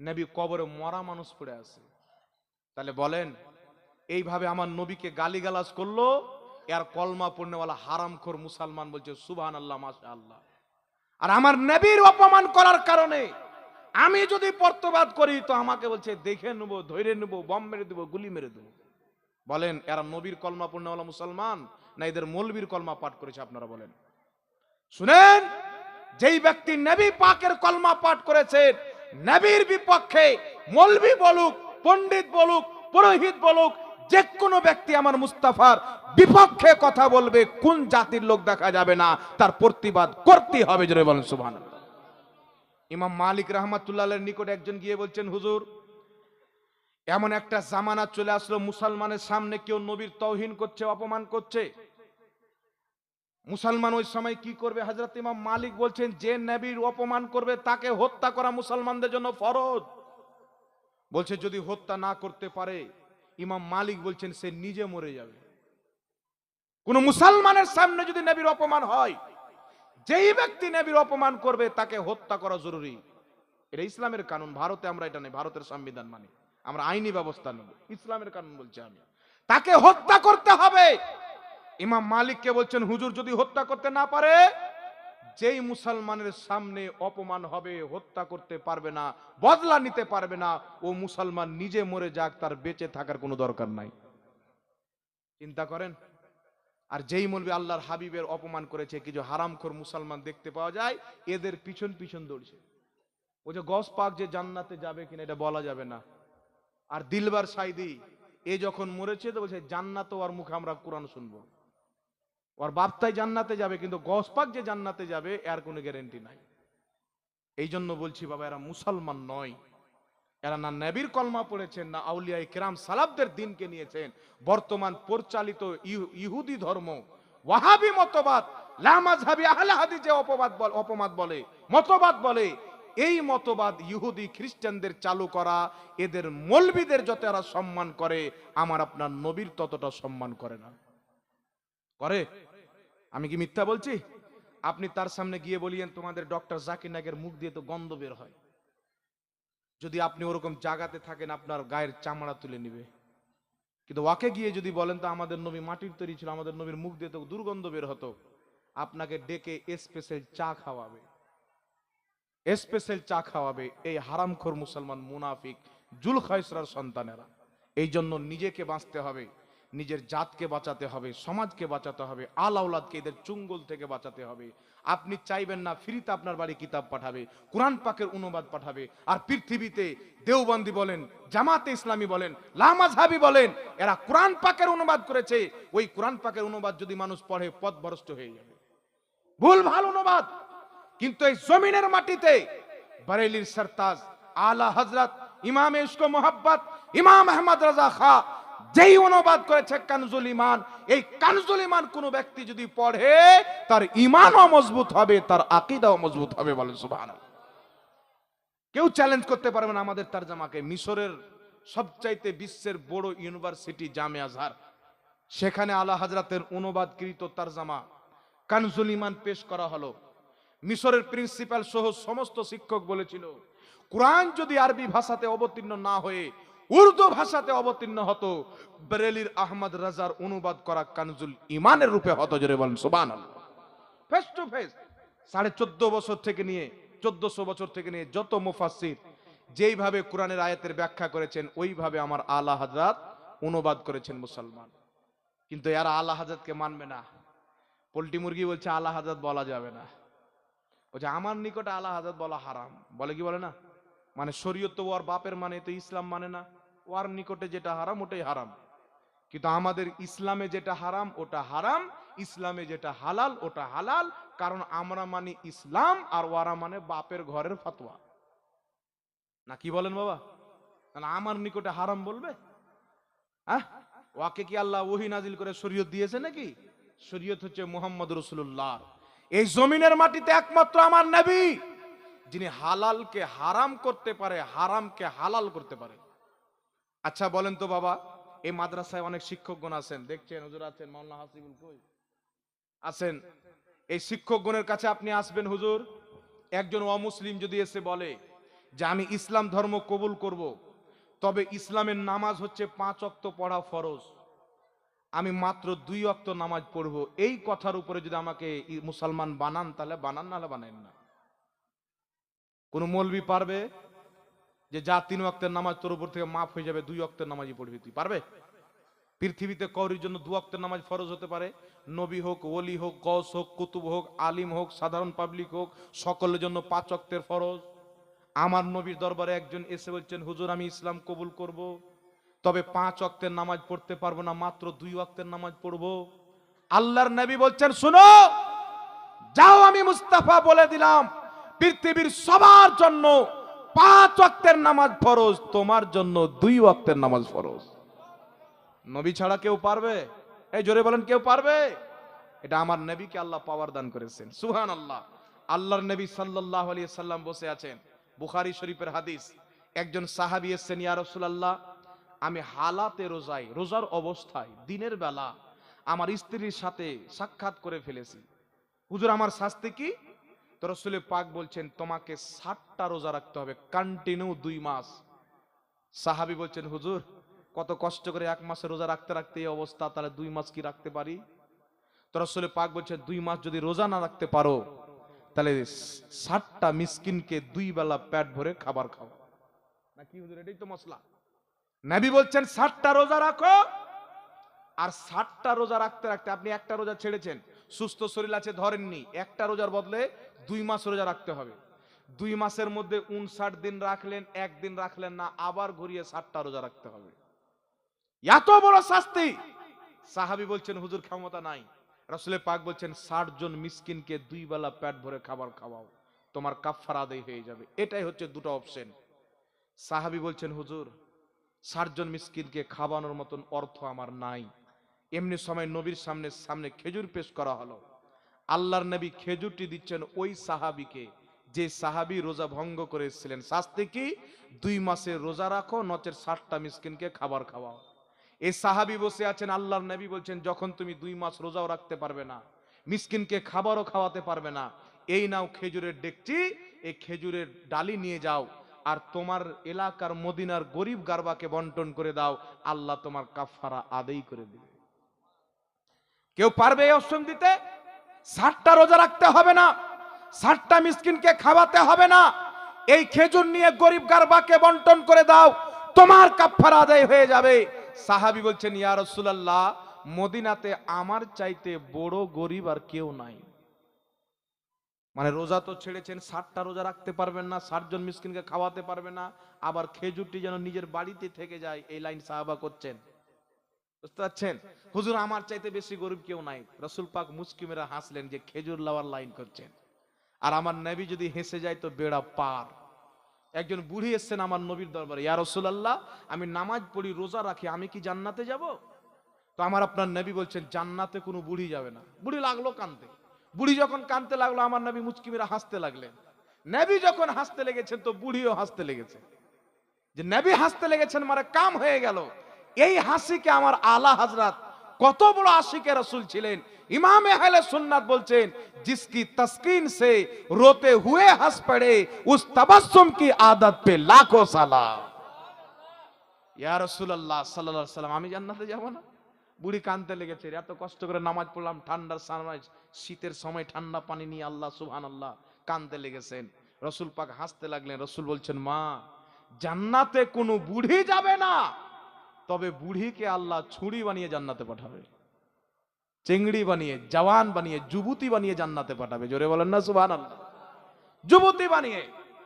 নবী কবরে মরা মানুষ পড়ে আছে। তাহলে বলেন, এইভাবে আমার নবীকে গালিগালাজ করল, এর কলমা পড়নেওয়ালা হারামখোর মুসলমান বলছে সুবহান আল্লাহ মাসা আল্লাহ আর আমার নবীর অপমান করার কারণে আমি যদি পর্তবাদ করি, তো আমাকে বলছে, দেখে নেব, ধরে নেব, বম মেরে দেবো, গুলি মেরে দেবো। বলেন, এরা নবীর কলমা পড়নেওয়ালা মুসলমান না এদের মৌলবীর কলমা পাঠ করেছে, আপনারা বলেন। শুনেন, যেই ব্যক্তি নবী পাকের কলমা পাঠ করেছেন নবীর বিপক্ষে মৌলবি বলুক, পণ্ডিত বলুক, পুরোহিত বলুক যে কোনো ব্যক্তি আমার মুস্তাফার বিপক্ষে কথা বলবে, কোন জাতির লোক দেখা যাবে না, তার প্রতিবাদ করতে হবে, জোরে বলেন সুবহান ইমাম মালিক রহমাতুল্লাহ নিকট একজন গিয়ে বলছেন, হুজুর, এমন একটা জামানা চলে আসলো, মুসলমানের সামনে কেউ নবীর তৌহিন করছে, অপমান করছে? মুসলমান ওই সময় কি করবে? হজরত ইমাম মালিক বলছেন, যে নবীর অপমান করবে, তাকে হত্যা করা মুসলমানদের জন্য ফরজ। বলছে, যদি হত্যা না করতে পারে, ইমাম মালিক বলছেন, সে নিজে মরে যাবে। কোন মুসলমানের সামনে যদি নবীর অপমান হয়, যেই ব্যক্তি নবীর অপমান করবে, তাকে হত্যা করা জরুরি। এটা ইসলামের কানুন, ভারতে আমরা এটা নেই, ভারতের সংবিধান মানে। আমরা আইনি ব্যবস্থা নেব, ইসলামের কানুন বলছি আমি। তাকে হত্যা করতে হবে। ইমাম মালিককে বলছেন, হুজুর যদি হত্যা করতে না পারে, যেই মুসলমানের সামনে অপমান হবে, হত্যা করতে পারবে না, বদলা নিতে পারবে না, ও মুসলমান নিজে মরে যাক, তার বেঁচে থাকার কোনো দরকার নাই। চিন্তা করেন? আর যেই মলবি আল্লাহর হাবিবের অপমান করেছে কিছু হারামখোর মুসলমান দেখতে পাওয়া যায়, এদের পিছন পিছন দৌড়ছে। ও যে গস পাক যে জান্নাতে যাবে কিনা, এটা বলা যাবে না। আর দিলবার সাইদি এ যখন মরেছে, তো বলছে, জান্নাত ওর মুখে আমরা কোরআন শুনব। ওর বাপতাই জান্নাতে যাবে, কিন্তু গসপাক যে জান্নাতে যাবে, এর কোনো গ্যারেন্টি নাই। এই জন্য বলছি বাবা, এরা মুসলমান নয়। এরা না নবীর কলমা পড়েছেন, না আউলিয়া কেরাম সালাবদের দিনকে নিয়েছেন। বর্তমান পরিচালিত ইহুদি ধর্ম, ওয়াহাবি মতবাদ লামাজহাবি আহলে হাদিস যে অপবাদ বল, অপবাদ বলে, মতবাদ বলে, এই মতবাদ ইহুদি খ্রিস্টানদের চালু করা, এদের মলবিদের যত এরা সম্মান করে, আমার আপনার নবীর ততটা সম্মান করে না। করে। আমি কি মিথ্যা বলছি? আপনি তার সামনে গিয়ে বলিয়েন, তোমাদের ডক্টর জাকির নাগের মুখ দিয়ে তো গন্ধ বের হয়। যদি আপনি ওরকম জায়গাতে থাকেন, আপনার গায়ের চামড়া তুলে নিবে। কিন্তু ওয়াকে গিয়ে যদি বলেন, তো আমাদের নবী মাটির তৈরি ছিল, আমাদের নবীর মুখ দিয়ে তো দুর্গন্ধ বের হতো। আপনাকে ডেকে স্পেশাল চা খাওয়াবে। স্পেশাল চা খাওয়াবে এই হারামখোর মুসলমান মুনাফিক জুল খয়সরার সন্তানেরা। এই জন্য নিজেকে বাঁচতে হবে। নিজের জাতকে বাঁচাতে হবে, সমাজকে বাঁচাতে হবে, আল আউলাদকে এদের চুঙ্গল থেকে বাঁচাতে হবে। আপনি চাইবেন না, ফ্রিতে আপনার বাড়ি কিতাব পাঠাবে, কোরআন পাকের অনুবাদ পাঠাবে, আর পৃথিবীতে দেওবন্দি বলেন, জামাতে ইসলামী বলেন লামাজহাবি বলেন, এরা কোরআন পাকের অনুবাদ করেছে, ওই কোরআন পাকের অনুবাদ যদি মানুষ পড়ে, পথভ্রষ্ট হয়ে যাবে। ভুল, ভালো অনুবাদ। কিন্তু এই জমিনের মাটিতে বারেলির সরতাজ, আলা হজরত ইমাম ইশক মোহাব্বত, ইমাম আহমদ রাজা খা যেই অনুবাদ করেছে কানজুল ইমান এই কানজুল ইমান কোন ব্যক্তি যদি পড়ে, তার ইমানও মজবুত হবে, তার আকিদাও মজবুত হবে বলেন সুবহানাল্লাহ। কেউ চ্যালেঞ্জ করতে পারবে না আমাদের তারজামাকে। মিশরের সবচাইতে বিশ্বের বড় ইউনিভার্সিটি জামে আজহার। সেখানে আলা হাজরাতের অনুবাদকৃত তারজামা কানজুল ইমান পেশ করা হলো। মিশরের প্রিন্সিপাল সহ সমস্ত শিক্ষক বলেছিল, কোরআন যদি আরবি ভাষাতে অবতীর্ণ না হয়ে উর্দু ভাষাতে অবতীর্ণ হতো। বেরেলির আহমদ রাজার অনুবাদ করা কানজুল ইমানের রূপে হতো জোরে বলেন ফেস টু ফেস সাড়ে চোদ্দ বছর থেকে নিয়ে, চোদ্দশো বছর থেকে নিয়ে যত মুফাসির যেইভাবে কোরআনের আয়াতের ব্যাখ্যা করেছেন, ওইভাবে আমার আলা হাজরাত অনুবাদ করেছেন মুসলমান। কিন্তু এরা আলা হাজরাতকে মানবে না। পোল্ট্রি মুরগি বলছে, আলা হাজরাত বলা যাবে না। বলছে, আমার নিকটে আলা হাজরাত বলা হারাম। বলে কি বলে না? মানে শরীয়ত ওর বাপের মানে তো ইসলাম মানে না। ওর নিকটে যেটা হারাম, ওটাই হারাম। কিন্তু আমাদের ইসলামে যেটা হারাম, ওটা হারাম। ইসলামে যেটা হালাল, ওটা হালাল। কারণ আমরা মানে ইসলাম আর ওরা মানে বাপের ঘরের ফাতোয়া। না কি বলেন বাবা? তাহলে আমার নিকটে হারাম বলবে? হ্যাঁ ওয়াকে কি আল্লাহ ওহি নাজিল করে শরীয়ত দিয়েছে নাকি? শরীয়ত হচ্ছে মোহাম্মদ রসুল্লাহ এই জমিনের মাটিতে একমাত্র আমার নবী, যিনি হালালকে হারাম করতে পারে, হারামকে হালাল করতে পারে। আচ্ছা বলেন তো বাবা, এই মাদ্রাসায় অনেক শিক্ষকগণ আছেন। দেখছেন, হুজুর আছেন, মাওলানা হাসিবুল কই? আছেন। এই শিক্ষকগণের কাছে আপনি আসবেন, হুজুর? একজন অমুসলিম যদি এসে বলে যে, আমি ইসলাম ধর্ম কবুল করব, তবে ইসলামের নামাজ হচ্ছে পাঁচ অক্ত পড়া ফরজ। আমি মাত্র দুই অক্ত নামাজ পড়ব। এই কথার উপরে যদি আমাকে মুসলমান বানান, তাহলে বানান, নাহলে বানান না। কোন মৌলবি পারবে? যে যা তিন অক্তের নামাজ তোর উপর থেকে মাফ হয়ে যাবে, দুই অক্তের নামাজই পড়বি তুই, পারবে? পৃথিবীতে কৌরির জন্য দু অক্তের নামাজ ফরজ হতে পারে। নবী হোক, ওলি হোক গস হোক, কুতুব হোক, আলিম হোক, সাধারণ পাবলিক হোক, সকলের জন্য পাঁচ অক্তের ফরজ। আমার নবীর দরবারে একজন এসে বলছেন, হুজুর, আমি ইসলাম কবুল করব। তবে পাঁচ অক্তের নামাজ পড়তে পারব না, মাত্র দুই অক্তের নামাজ পড়ব। আল্লাহর নবী বলছেন, শুনো, যাও আমি মুস্তাফা বলে দিলাম, পৃথিবীর সবার জন্য পাঁচ ওয়াক্তের নামাজ ফরজ, তোমার জন্য দুই ওয়াক্তের নামাজ ফরজ। নবী ছাড়া কেউ পারবে? এই জোরে বলেন, কেউ পারবে? এটা আমার নবীকে আল্লাহ পাওয়ার দান করেছেন। সুহান আল্লাহ আল্লাহর নবী সাল্লাহ আলিয়া সাল্লাম বসে আছেন। বুখারি শরীফের হাদিস। একজন সাহাবি এসছেন, ইয়া রাসূলুল্লাহ, আমি হালাতে রোজাই রোজার অবস্থায়, দিনের বেলা আমার স্ত্রীর সাথে সাক্ষাৎ করে ফেলেছি। হুজুর, আমার শাস্তি কি? তো রসুলের পাক বলছেন, তোমাকে ষাটটা রোজা রাখতে হবে কন্টিনিউ দুই মাস। সাহাবি বলছেন, হুজুর, কত কষ্ট করে এক মাসে রোজা রাখতে রাখতে এই অবস্থা, তাহলে দুই মাস কি রাখতে পারি? তো পাক বলছেন, দুই মাস যদি রোজা না রাখতে পারো, তাহলে ষাটটা মিসকিনকে দুই বেলা পেট ভরে খাবার খাও। না কি হুজুর, এটাই তো মশলা নবী বলছেন ষাটটা রোজা রাখো। আর ষাটটা রোজা রাখতে রাখতে আপনি একটা রোজা ছেড়েছেন। সুস্থ শরীর আছে ধরেননি, একটা রোজার বদলে দুই মাস রোজা রাখতে হবে। দুই মাসের মধ্যে উনষাট দিন রাখলেন, একদিন রাখলেন না, আবার ঘুরিয়ে ষাটটা রোজা রাখতে হবে। এত বড় শাস্তি! সাহাবি বলছেন, হুজুর, ক্ষমতা নাই। রসুলের পাক বলছেন, ষাট জন মিসকিনকে দুই বেলা পেট ভরে খাবার খাওয়াও, তোমার কাফার আদায় হয়ে যাবে। এটাই হচ্ছে দুটো অপশন সাহাবি বলছেন, হুজুর, ষাট জন মিসকিনকে খাওয়ানোর মতন অর্থ আমার নাই। এমনি সময় নবীর সামনে সামনে খেজুর পেশ করা হলো। আল্লাহর নবী খেজুরটি দিচ্ছেন ওই সাহাবিকে, যে সাহাবি রোজা ভঙ্গ করেছিলেন। শাস্তি কি? দুই মাসে রোজা রাখো, নচের ষাটটা মিসকিনকে খাবার খাওয়াও। এই সাহাবি বসে আছেন, আল্লাহর নবী বলছেন, যখন তুমি দুই মাস রোজাও রাখতে পারবে না, মিসকিনকে খাবারও খাওয়াতে পারবে না, এই নাও খেজুরের ডেকচি, এই খেজুরের ডালি নিয়ে যাও। আর তোমার এলাকার মদিনার গরিব গারবাকে বন্টন করে দাও, আল্লাহ তোমার কাফারা আদেই করে দিবে। কেউ পারবে এই অপশন দিতে? ষাটটা রোজা রাখতে হবে না। ষাটটা মিসকিনকে খাওয়াতে হবে না। এই খেজুর নিয়ে গরিব গারবাকে বন্টন করে দাও, তোমার কাফার আদায় হয়ে যাবে। সাহাবি বলছেন, ইয়া রাসূলুল্লাহ, মদিনাতে আমার চাইতে বড় গরিব আর কেউ নাই। মানে রোজা তো ছেড়েছেন, ষাটটা রোজা রাখতে পারবেন না, ষাট জন মিসকিনকে খাওয়াতে পারবে না, আবার খেজুরটি যেন নিজের বাড়িতে থেকে যায়, এই লাইন সাহাবা করছেন। বুঝতে পারছেন? হুজুর, আমার চাইতে বেশি গরিব কেউ নাই। রসুল পাক মুসকিমেরা হাসলেন যে খেজুর লাওয়ার লাইন করছেন। আর আমার নবী যদি হেসে যায় তো বেড়া পার। একজন বুড়ি এসছেন আমার নবীর দরবারে, ইয়া রসুলাল্লাহ, আমি নামাজ পড়ি, রোজা রাখি, আমি কি জান্নাতে যাব? তো আমার আপনার নবী বলছেন, জান্নাতে কোনো বুড়ি যাবে না। বুড়ি লাগল কানতে। বুড়ি যখন কানতে লাগল, আমার নবী মুচকিমেরা হাসতে লাগলেন। নবী যখন হাসতে লেগেছেন, তো বুড়িও হাসতে লেগেছে। যে নবী হাসতে লেগেছেন মানে কাম হয়ে গেল। এই হাসিকে আমার আলা হাজরাত কত বড় আশিকে রসুল ছিলেন ইমাম আহলে সুন্নাত বলছেন जिसकी तस्कीन से रोते हुए हंस पड़े उस तबस्सुम की आदत पे लाखों सलाम ইয়া রাসূলুল্লাহ সাল্লাল্লাহু আলাইহি সাল্লাম আমি জান্নাতে যাব না বুড়ি কানতে লেগেছে এত কষ্ট করে নামাজ পড়লাম ঠান্ডার সময় শীতের সময় ঠান্ডা পানি নিয়ে আল্লাহ সুবহানাল্লাহ কানতে লেগেছেন রসুল পাক হাসতে লাগলেন রসুল বলছেন মা জান্নাতে কোনো বুড়ি যাবে না তবে বুড়িকে আল্লাহ ছুরি বানিয়ে জান্নাতে পাঠাবে। চিংড়ি বানিয়ে, জওয়ান বানিয়ে, যুবতী বানিয়ে জান্নাতে পাঠাবে। জোরে বলেন না, সুবহানাল্লাহ। যুবতী বানিয়ে।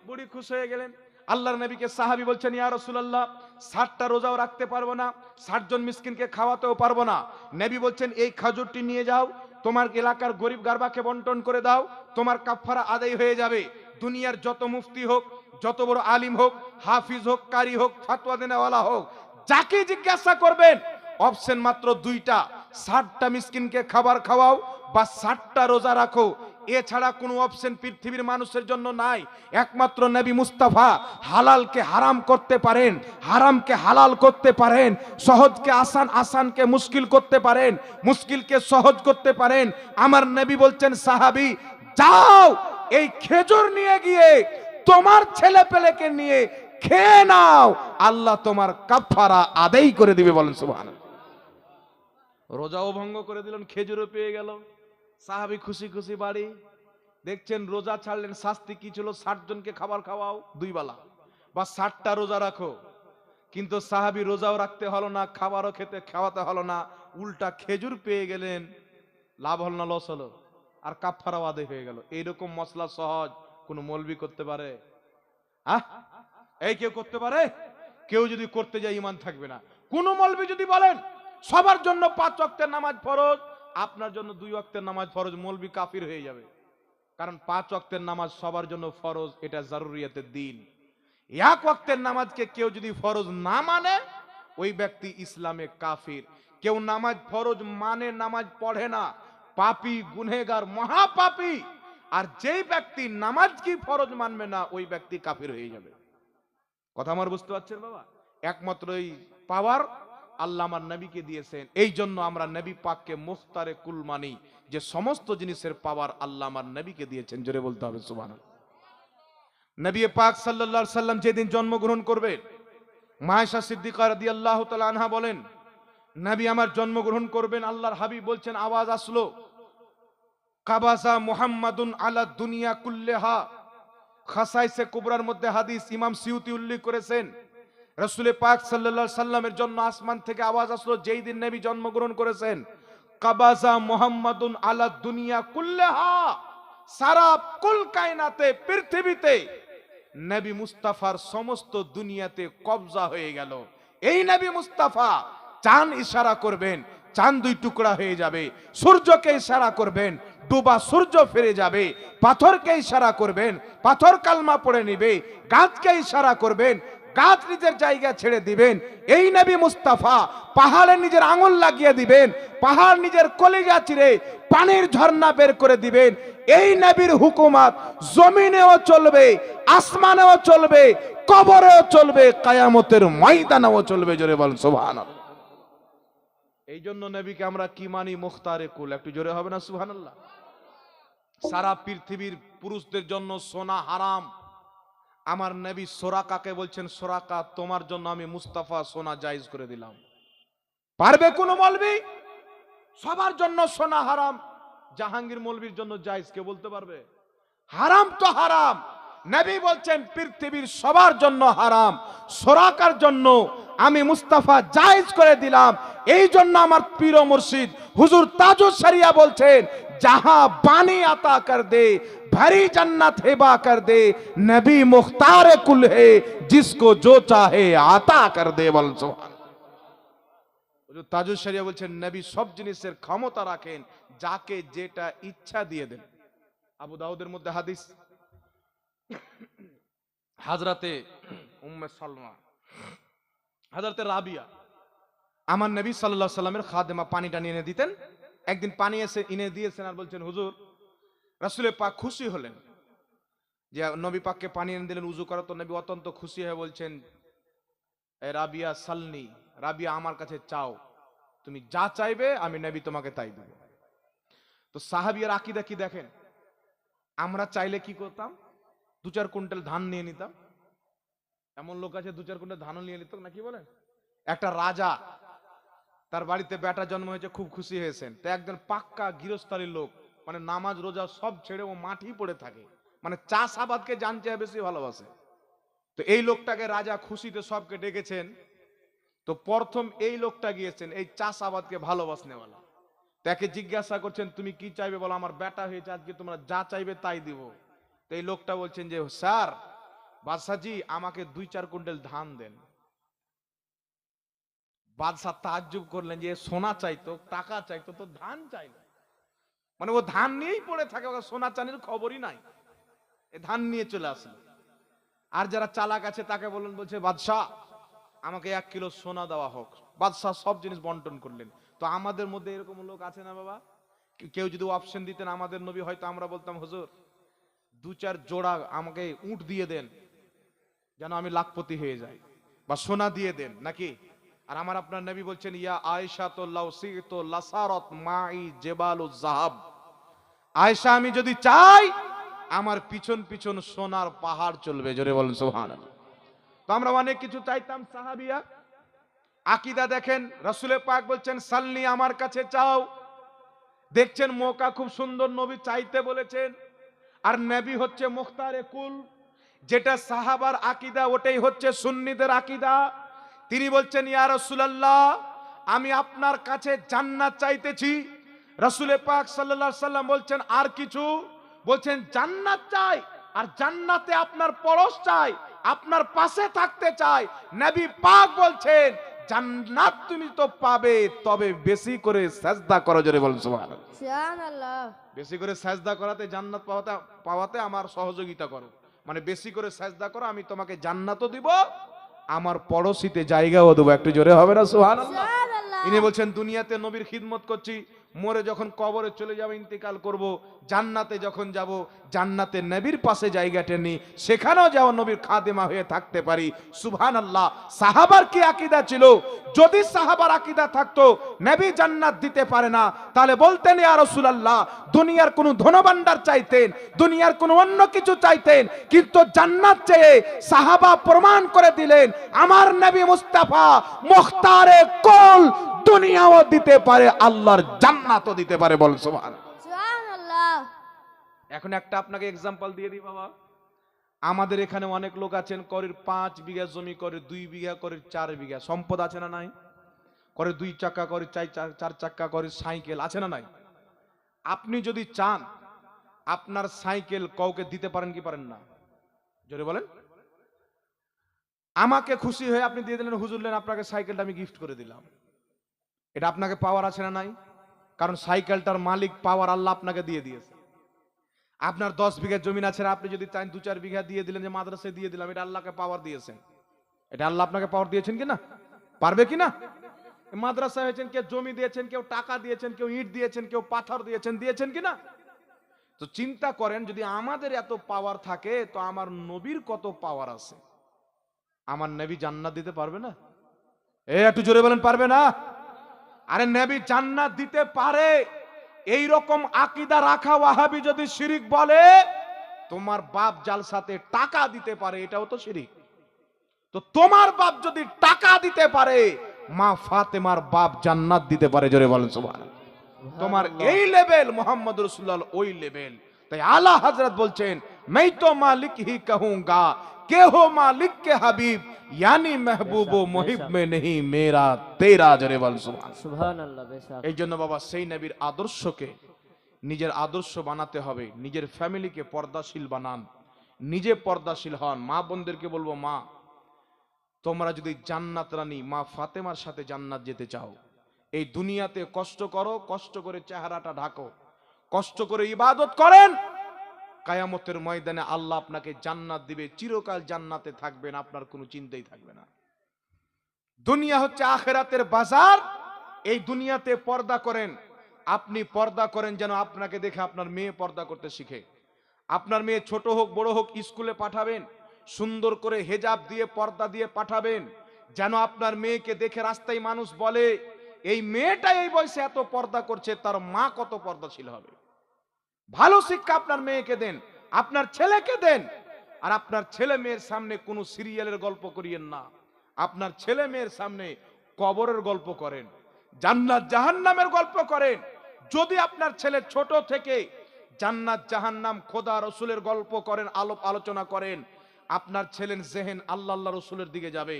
বুড়ি খুশ হয়ে গেলেন। আল্লাহর নবীকে সাহাবি বলছেন, ইয়া রাসূলুল্লাহ, ষাটটা রোজাও রাখতে পারব না, ষাট জন মিসকিনকে খাওয়াতেও পারব না। নবী বলছেন, এই খাজুরটি নিয়ে যাও, তোমার এলাকার গরিব গারবাকে বন্টন করে দাও, তোমার কাফফারা আদায় হয়ে যাবে। দুনিয়ার যত মুফতি হোক, যত বড় আলিম হোক, হাফিজ হোক, কারি হোক, ফাতোয়া দেনেওয়ালা হোক যাকে জিজ্ঞাসা করবেন অপশন মাত্র দুইটা। ষাটটা মিসকিনকে খাবার খাওয়াও বা ষাটটা রোজা রাখো। এছাড়া কোনো অপশন পৃথিবীর মানুষের জন্য নাই। একমাত্র নবী মুস্তাফা হালালকে হারাম করতে পারেন, হারামকে হালাল করতে পারেন, সহজকে আসান আসানকে মুশকিল করতে পারেন, মুশকিলকে সহজ করতে পারেন। আমার নবী বলছেন, সাহাবি, যাও, এই খেজুর নিয়ে গিয়ে তোমার ছেলে পেলেকে নিয়ে খেয়ে নাও। আল্লাহ তোমার কাফারা আদায় করে দিবে বলেন সুবহান রোজাও ভঙ্গ করে দিলেন, খেজুরও পেয়ে গেল সাহাবি খুশি খুশি বাড়ি। দেখছেন রোজা ছাড়লেন, শাস্তি কি ছিল? ষাট জনকে খাবার খাওয়াও, দুই বেলা। বা ষাটটা রোজা রাখো। কিন্তু সাহাবি রোজাও রাখতে হলো না, খাবারও খেতে, খাওয়াতে হলো না। উল্টা খেজুর পেয়ে গেলেন, লাভ হল না, লস হলো। আর কাফারাও আদায় হয়ে গেল। এইরকম মশলা সহজ, কোনো মলবি করতে পারে? আহ? এই কেউ করতে পারে? কেউ যদি করতে যায় ইমান থাকবে না। কোন মলবি যদি বলেন, সবার জন্য পাঁচ ওয়াক্তের নামাজ ফরজ, আপনার জন্য দুই ওয়াক্তের নামাজ ফরজ, মলবি কাফির হয়ে যাবে। কারণ পাঁচ ওয়াক্তের নামাজ সবার জন্য ফরজ, এটা জারুরিয়াতের দিন। এক ওয়াক্তের নামাজকে কেউ যদি ফরজ না মানে ওই ব্যক্তি ইসলামে কাফির। কেউ নামাজ ফরজ মানে নামাজ পড়ে না। পাপি গুনেগার মহাপাপি। আর যেই ব্যক্তি নামাজ কি ফরজ মানবে না, ওই ব্যক্তি কাফির হয়ে যাবে। কথা আমার বুঝতে পারছেন বাবা? একমাত্র এই পাওয়ার আল্লাহ আমার নবীকে দিয়েছেন। এই জন্য আমরা নবী পাককে মুখতারে কুল মানি। যে সমস্ত জিনিসের পাওয়ার আল্লাহ আমার নবীকে দিয়েছেন। জোরে বলতে হবে, সুবহানাল্লাহ। নবী পাক আলাইহি সাল্লাম যেদিন জন্মগ্রহণ করবেন, মায়েশা সিদ্দিকা রাদিয়াল্লাহু তাআলা আনহা বলেন, নবী আমার জন্মগ্রহণ করবেন, আল্লাহর হাবিব বলছেন, আওয়াজ আসলো। কাবাসা মুহাম্মাদুন আলা দুনিয়া কুল্লেহা। খাসাইসে কুবরার মধ্যে হাদিস ইমাম সিউতি উল্লেখ করেছেন। রসুলে পাক সাল্লাল্লাহু সাল্লামের জন্য আসমান থেকে আওয়াজ আসলো, যেই দিন নবী জন্মগ্রহণ করেছেন। কাবাজা মুহাম্মাদুন আলা দুনিয়া কুল্লেহা, সারা কুল কায়নাতে, পৃথিবীতে নবী মুস্তাফার সমস্ত দুনিয়াতে কবজা হয়ে গেল। এই নবী মুস্তাফা চান ইশারা করবেন চাঁদ দুই টুকরা হয়ে যাবে। সূর্যকে ইশারা করবেন, ডুবা সূর্য ফিরে যাবে, পাথরকে ইশারা করবেন, পাথর কালমা পড়ে নিবে, গাছকে ইশারা করবেন, গাছ নিজের জায়গা ছেড়ে দিবেন। এই নবী মুস্তাফা পাহাড়ে নিজের আঙুল লাগিয়ে দিবেন, পাহাড় নিজের কলিজা চিরে পানির ঝর্ণা বের করে দিবেন। এই নবীর হুকুমাত জমিনেও চলবে, আসমানেও চলবে, কবরেও চলবে, কায়ামতের ময়দানেও চলবে, জোরে বলেন সুবহানাল্লাহ। এই জন্য নবীকে আমরা কি মানি? মুখতারে কুল। একটু জোরে হবে না, সুবহানাল্লাহ? সারা পৃথিবীর পুরুষদের জন্য সোনা হারাম। আমার নবী সোরাকাকে বলছেন, সোরাকা, তোমার জন্য আমি মুস্তাফা সোনা জায়েজ করে দিলাম। পারবে কোন মলবি? সবার জন্য সোনা হারাম। জাহাঙ্গীর মলবির জন্য জায়েজ কে বলতে পারবে? হারাম তো হারাম। নবী বলছেন, পৃথিবীর সবার জন্য হারাম, সরাকার জন্য আমি মুস্তাফা জায়েজ করে দিলাম। এই জন্য আমার পীর মুর্শিদ হুজুর তাজু সারিয়া বলছেন, যাহা বাণী আতা কর দে, ভারী জান্নাত হেবা কর দে, নবী মুখতার কুল হে, জিসকো জো চাহে আতা কর দে। বলছো তাজু সারিয়া বলছেন, নবী সব জিনিসের ক্ষমতা রাখেন, যাকে যেটা ইচ্ছা দিয়ে দেন। আবু দাউদের মধ্যে হাদিস হাজরাতে উম্মে সালমা, হাজরাতে রাবিয়া, আমার নবী সাল্লাল্লাহু সাল্লামের খাদেমা পানিটা নিয়ে দিতেন। একদিন পানি এসে এনে দিয়েছেন আর বলছেন, হুজুর রাসুলের পাক খুশি হলেন। যে নবী পাককে পানি এনে দিলেন, উজু করা তো নবী অত্যন্ত খুশি হয়ে বলছেন, "এ রাবিয়া সালনি, রাবিয়া আমার কাছে চাও। তুমি যা চাইবে, আমি নবী তোমাকে তাই দেব। তো সাহাবিয়ার আকিদা কি দেখেন? আমরা চাইলে কি করতাম? দু চার কুইন্টাল ধান নিয়ে নিতাম। এমন লোক আছে দু চার কুইন্টাল ধানও নিয়ে নিত নাকি বলেন? একটা রাজা, তার বাড়িতে বেটা জন্ম হয়েছে, খুব খুশি হয়েছেন। তো একজন পাক্কা গৃহস্থালীর লোক মানে নামাজ রোজা সব ছেড়ে ও মাটি পড়ে থাকে। মানে চাষ আবাদকে জানতে বেশি ভালোবাসে। তো এই লোকটাকে রাজা খুশিতে সবকে ডেকেছেন। তো প্রথম এই লোকটা গিয়েছেন, এই চাষ আবাদকে ভালোবাসনেওয়ালা তাকে জিজ্ঞাসা করছেন, তুমি কি চাইবে? বলো, আমার বেটা হয়েছে, আজকে তোমরা যা চাইবে তাই দিব। এই লোকটা বলছেন যে, স্যার বাদশাজি আমাকে দুই চার কুইন্টাল ধান দেন। বাদশাহ তাজ্জুব করলেন যে সোনা চাইতো টাকা চাইতো তো ধান চাইলো মানে ও ধান নিয়েই পড়ে থাকে সোনা চানির খবরই নাই। এ ধান নিয়ে চলে আসলো। আর যারা চালাক আছে, তাকে বললেন, বলছে, বাদশাহ, আমাকে এক কিলো সোনা দেওয়া হোক। বাদশাহ সব জিনিস বন্টন করলেন। তো আমাদের মধ্যে এরকম লোক আছে না বাবা? কেউ যদি অপশন দিতেন, আমাদের নবী হয়তো আমরা বলতাম, হুজুর দু চার জোড়া আমাকে উট দিয়ে দেন, যেন আমি লাখপতি হয়ে যাই, বা সোনা দিয়ে দেন, নাকি? আর আমার আপনার নবী বলছেন, ইয়া আয়েশা তো লাউসি তো লাসারত মাই জেবালু জাহাব। আয়েশা, আমি যদি চাই, আমার পিছন পিছন সোনার পাহাড় চলবে, জোরে বলেন সোহান তো আমরা অনেক কিছু চাইতাম সাহাবিয়া আকিদা দেখেন রসুলে পাক বলছেন, সাল্লি আমার কাছে চাও। দেখছেন মৌকা খুব সুন্দর নবী চাইতে বলেছেন। আর নবী হচ্ছে মুখতারে কুল, যেটা সাহাবার আকিদা ওটাই হচ্ছে সুন্নিদের আকিদা। তিনি বলছেন, ইয়া রাসূলুল্লাহ, আমি আপনার কাছে জান্নাত চাইতেছি। রাসূলে পাক সাল্লাল্লাহু সাল্লাম বলছেন, আর কিছু? বলছেন, জান্নাত চাই, আর জান্নাতে আপনার পরশ চাই, আপনার পাশে থাকতে চাই। নবী পাক বলছেন জান্নাত তুমি তো পাবে তবে বেশি করে সাজদা করো জোরে বলুন সুবহানাল্লাহ। সুবহানাল্লাহ। বেশি করে সাজদা করাতে জান্নাত পাওয়াতে পাওয়াতে আমার সহযোগিতা করো। মানে বেশি করে সাজদা করো আমি তোমাকে জান্নাতও দিব আমার পড়োশিতে জায়গাও দেবো একটু জোরে হবে না সুবহানাল্লাহ? সুবহানাল্লাহ। ইনি বলছেন দুনিয়াতে নবীর খিদমত করছি মরে যখন কবরে চলে যাব ইন্তেকাল করব জান্নাতে যখন যাব জান্নাতে নবীর পাশে জায়গাটা নেই সেখানেও যাও নবীর খাদেমা হয়ে থাকতে পারি। সুবহান আল্লাহ সাহাবার কি আকিদা ছিল? যদি সাহাবার আকিদা থাকতো, নবী জান্নাত দিতে পারে না। তাহলে বলতেন, ইয়া রাসূলুল্লাহ, দুনিয়ার কোনো ধনভাণ্ডার চাইতেন, দুনিয়ার কোনো অন্য কিছু চাইতেন, কিন্তু জান্নাত চেয়ে সাহাবা প্রমাণ করে দিলেন, আমার নবী মুস্তাফা মুখতারে কোল দুনিয়াও দিতে পারে, আল্লাহর জান্নাতও দিতে পারে। বল সুবহান এখন একটা আপনাকে এক্সাম্পল দিয়ে দিই বাবা। আমাদের এখানে অনেক লোক আছেন, করের পাঁচ বিঘা জমি করে দুই বিঘা করে চার বিঘা। সম্পদ আছে না নাই? করে দুই চাকা করে চার চার- চাক্কা করে সাইকেল আছে না নাই? আপনি যদি চান, আপনার সাইকেল কাউকে দিতে পারেন কি পারেন না? জোরে বলেন। আমাকে খুশি হয়ে আপনি দিয়ে দিলেন হুজুরলেন আপনাকে সাইকেলটা আমি গিফট করে দিলাম। এটা আপনাকে পাওয়ার আছে না নাই? কারণ সাইকেলটার মালিক পাওয়ার আল্লাহ আপনাকে দিয়ে দিয়েছে। আপনার দশ বিঘা জমিন আছে আপনি যদি চান দু চার বিঘা দিয়ে দিলেন যে মাদ্রাসায় দিয়ে দিলাম, এটা আল্লাহকে পাওয়ার দিয়েছেন। এটা আল্লাহ আপনাকে পাওয়ার দিয়েছেন কি না? পারবে কি না? মাদ্রাসা হয়েছেন, কেউ জমি দিয়েছেন, কেউ টাকা দিয়েছেন, কেউ ইট দিয়েছেন, কেউ পাথর দিয়েছেন দিয়েছেন কি না? তো চিন্তা করেন, যদি আমাদের এত পাওয়ার থাকে, তো আমার নবীর কত পাওয়ার আছে? আমার নবী জান্নাত দিতে পারবে না? এ একটু জোরে বলেন, পারবে না? আরে নবী জান্নাত দিতে পারে। এই রকম আকিদা রাখা ওয়াহাবি যদি শিরিক বলে তোমার বাপ জালসাতে টাকা দিতে পারে এটাও তো শিরিক। তো তোমার বাপ যদি টাকা দিতে পারে মা ফাতেমার বাপ জান্নাত দিতে পারে জোরে বলেন সবাই তোমার এই লেভেল মোহাম্মদ রসুল্লাহ ওই লেভেল। তাই আলা হাজরত বলছেন মেই তো মালিক হি কাহুঙ্গা কেহ মালিক কে হাবিব ইয়ানি মেহবুব ও মহিব মে নেহি মেরা তেরা জরে বল সুবহানাল্লাহ এই জন্য বাবা সেই নবীর আদর্শকে নিজের আদর্শ বানাতে হবে নিজের ফ্যামিলিকে পর্দাশীল বানান নিজে পর্দাশীল হন। মা বোনদেরকে বলব মা তোমরা যদি জান্নাত রানী মা ফাতেমার সাথে জান্নাত যেতে চাও এই দুনিয়াতে কষ্ট করো কষ্ট করে চেহারাটা ঢাকো কষ্ট করে ইবাদত করেন কায়ামতের ময়দানে আল্লাহ আপনাকে জান্নাত দিবে, চিরকাল জান্নাতে থাকবেন আপনার কোনো চিন্তাই থাকবে না। দুনিয়া হচ্ছে আখেরাতের বাজার, এই দুনিয়াতে পর্দা করেন, আপনি পর্দা করেন যেন আপনাকে দেখে আপনার মেয়ে পর্দা করতে শিখে। আপনার মেয়ে ছোট হোক, বড় হোক, স্কুলে পাঠাবেন, সুন্দর করে হেজাব দিয়ে, পর্দা দিয়ে পাঠাবেন, যেন আপনার মেয়েকে দেখে রাস্তায় মানুষ বলে, এই মেয়েটা এই বয়সে এত পর্দা করছে, তার মা কত পর্দাশীল হবে? ভালো শিক্ষা আপনার মেয়েকে দেন, আপনার ছেলেকে দেন, আর আপনার ছেলে মেয়ের সামনে কোনো সিরিয়ালের গল্প করিয়েন না। আপনার ছেলে মেয়ের সামনে কবরের গল্প করেন, জান্নাত জাহান্নামের গল্প করেন। যদি আপনার ছেলে ছোট থেকে জান্নাত জাহান্নাম খোদা রসুলের গল্প করেন আলোপ আলোচনা করেন, আপনার ছেলের জেহেন আল্লাহ আল্লাহ রসুলের দিকে যাবে।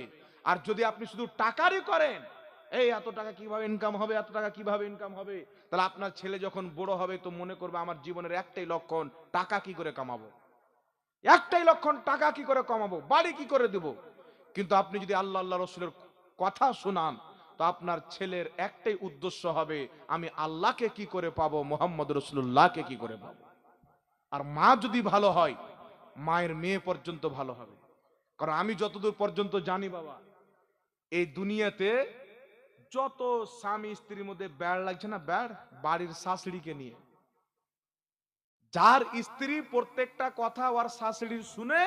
আর যদি আপনি শুধু টাকারই করেন এই, এত টাকা কীভাবে ইনকাম হবে? এত টাকা কীভাবে ইনকাম হবে? তাহলে আপনার ছেলে যখন বড় হবে তো মনে করবে, আমার জীবনের একটাই লক্ষণ, টাকা কি করে কামাবো? একটাই লক্ষণ, টাকা কি করে কমাবো? বাড়ি কি করে দেব? কিন্তু আপনি যদি আল্লাহ আল্লাহ রসুলের কথা শোনান, তো আপনার ছেলের একটাই উদ্দেশ্য হবে, আমি আল্লাহকে কি করে পাবো? মোহাম্মদ রসুল্লাহকে কি করে পাবো? আর মা যদি ভালো হয়, মায়ের মেয়ে পর্যন্ত ভালো হবে। কারণ আমি যতদূর পর্যন্ত জানি বাবা, এই দুনিয়াতে যত স্বামী স্ত্রীর মধ্যে ব্যাড় লাগছে না, ব্যাড়? বাড়ির শাশুড়িকে নিয়ে। যার স্ত্রী প্রত্যেকটা কথা ওর শাশুড়ির শুনে,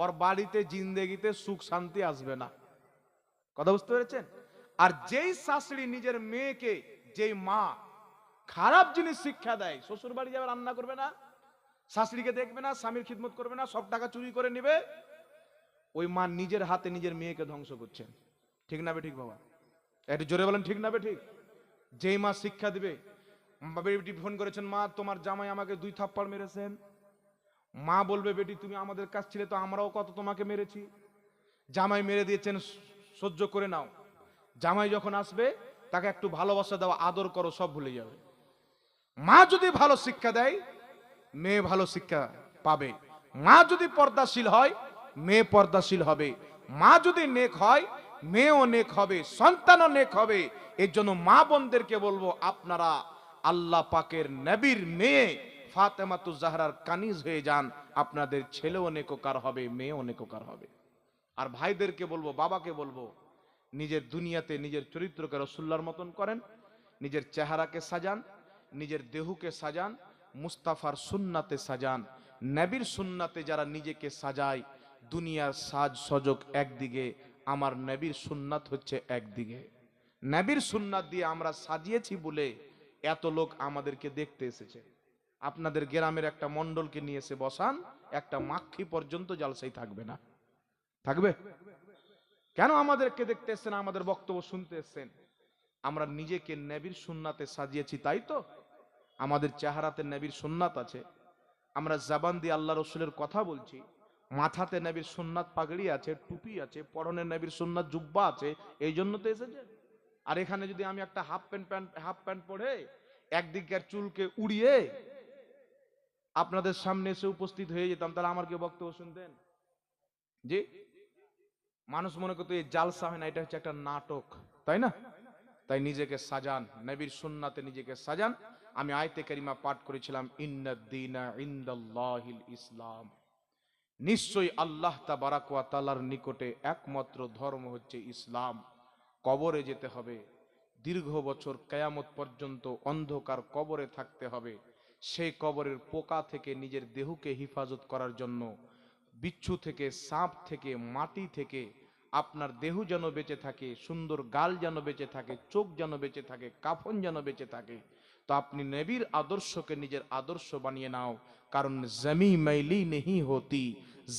ওর বাড়িতে জিন্দেগিতে সুখ শান্তি আসবে না। কথা বুঝতে পেরেছেন? আর যেই শাশুড়ি নিজের মেয়েকে, যেই মা খারাপ জিনিস শিক্ষা দেয় শ্বশুর বাড়ি যাবে, রান্না করবে না, শাশুড়িকে দেখবে না, স্বামীর খিদমত করবে না, সব টাকা চুরি করে নেবে, ওই মা নিজের হাতে নিজের মেয়েকে ধ্বংস করছেন। ঠিক না বে ঠিক বাবা? একটু জোরে বলেন, ঠিক না বে, ঠিক? যেই মা শিক্ষা দিবে বেটি ফোন করেছেন, মা, তোমার জামাই আমাকে দুই থাপ্পড় মেরেছেন। মা বলবে, বেটি, তুমি আমাদের কাছ ছিলে, তো আমরাও কত তোমাকে মেরেছি। জামাই মেরে দিয়েছেন, সহ্য করে নাও। জামাই যখন আসবে, তাকে একটু ভালোবাসা দাও, আদর করো, সব ভুলে যাবে। মা যদি ভালো শিক্ষা দেয়, মেয়ে ভালো শিক্ষা পাবে। মা যদি পর্দাশীল হয়, মেয়ে পর্দাশীল হবে। মা যদি নেক হয় মেয়েও নেক হবে, সন্তানও নেক হবে এর জন্য মা বোনদেরকে বলব, আপনারা আল্লাহ পাকের নবীর মেয়ে ফাতেমাতু জাহরার কানিজ হয়ে যান, আপনাদের ছেলেও নেককার হবে, মেয়েও নেককার হবে। আর ভাইদেরকে বলব, বাবাকে বলব, নিজের দুনিয়াতে নিজের চরিত্রকে রসুল্লার মতন করেন, নিজের চেহারাকে সাজান, নিজের দেহুকে সাজান, মুস্তাফার সুন্নাতে সাজান, নবীর সুন্নাতে যারা নিজেকে সাজায়, দুনিয়ার সাজ সজগ একদিকে আমার নবীর সুন্নাত হচ্ছে একদিকে। নবীর সুন্নাত দিয়ে আমরা সাজিয়েছি বলে এত লোক আমাদেরকে দেখতে এসেছে। আপনাদের গ্রামের একটা মন্ডলকে নিয়ে এসে বসান, একটা মাক্ষি পর্যন্ত জালসাই থাকবে না। থাকবে? কেন আমাদেরকে দেখতে এসছেন, আমাদের বক্তব্য শুনতে এসছেন? আমরা নিজেকে নেবির সুন্নাতে সাজিয়েছি, তাই তো? আমাদের চেহারাতে নেবির সুন্নাত আছে। আমরা জাবান দিয়ে আল্লাহ রসুলের কথা বলছি। মাথাতে নেবির সুন্নাত পাগড়ি আছে, টুপি আছে, পরনে নেবির সুন্নাত জুব্বা আছে, এই জন্য তো এসেছে। আর এখানে যদি আমি একটা half pant pant half pant পরে একদিকের চুলকে উড়িয়ে আপনাদের সামনে এসে উপস্থিত হয়ে যেতাম, তাহলে আমার কি বক্তব্য শুনতেন? জি? মানুষ মনে করতো, এই জালসা হয় না, এটা হচ্ছে একটা নাটক। তাই না? তাই নিজেকে সাজান, নবীর সুন্নাতে নিজেকে সাজান। আমি আয়তে কারিমা পাঠ করেছিলাম ইন্নাদ্দিনা ইন্দাল্লাহিল ইসলাম। নিশ্চয়ই আল্লাহ তা তাআলার নিকটে একমাত্র ধর্ম হচ্ছে ইসলাম। কবরে যেতে হবে, দীর্ঘ বছর কেয়ামত পর্যন্ত অন্ধকার কবরে থাকতে হবে, সেই কবরের পোকা থেকে নিজের দেহকে হিফাজত করার জন্য, বিচ্ছু থেকে, সাপ থেকে, মাটি থেকে, আপনার দেহ যেন বেঁচে থাকে, সুন্দর গাল যেন বেঁচে থাকে, চোখ যেন বেঁচে থাকে, কাফন যেন বেঁচে থাকে। তো আপনি নবীর আদর্শকে নিজের আদর্শ বানিয়ে নাও کرن زمیں میلی نہیں ہوتی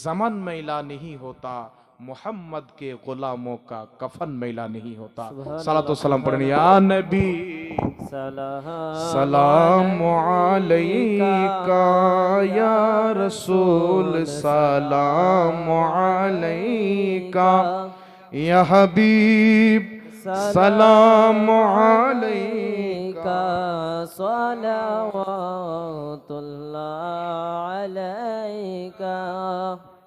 زمن میلا نہیں ہوتا محمد کے غلاموں کا کفن میلا نہیں ہوتا۔ صلاة سلام پڑھنے یا نبی سلام علیکہ یا رسول سلام علیکہ یا حبیب سلام علیکہ عليك صلوات الله عليك.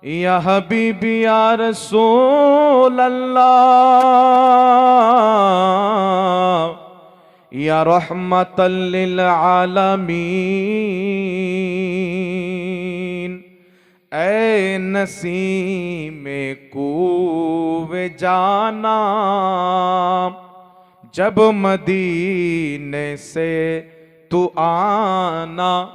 يا حبيبي يا رسول الله يا رحمة للعالمين. اے نسیم کو جانا جب مدینے سے تو آنا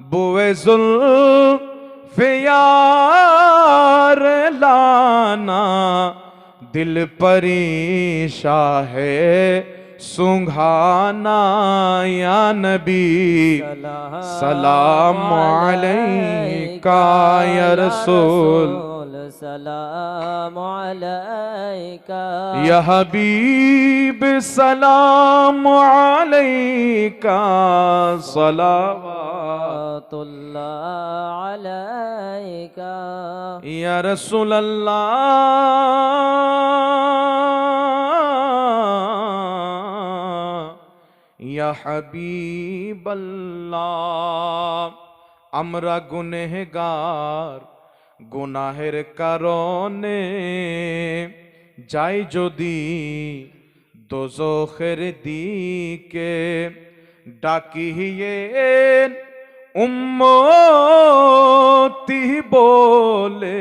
بوے ظلف یار لانا دل پریشا ہے سنگھانا یا نبی سلام علیکہ یا رسول السلام علیکہ یا حبیب سلام علیکہ صلوات اللہ علیکہ یا رسول اللہ یا حبیب اللہ امرا گنہگار. গুনাহের কারণে যাই যদি দোজখের দিকে ডাকিয়ে উম্মতি বলে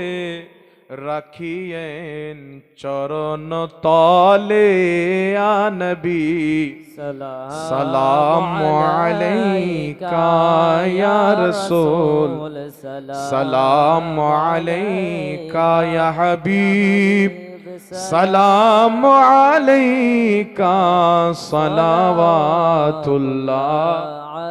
রাখিয়েন চরণ তলে আনবী। সালাম আলাইকা ইয়া রাসূল। সালাম আলাইকা ইয়া হাবিব। সালাম আলাইকা সালাওয়াতুল্লাহ।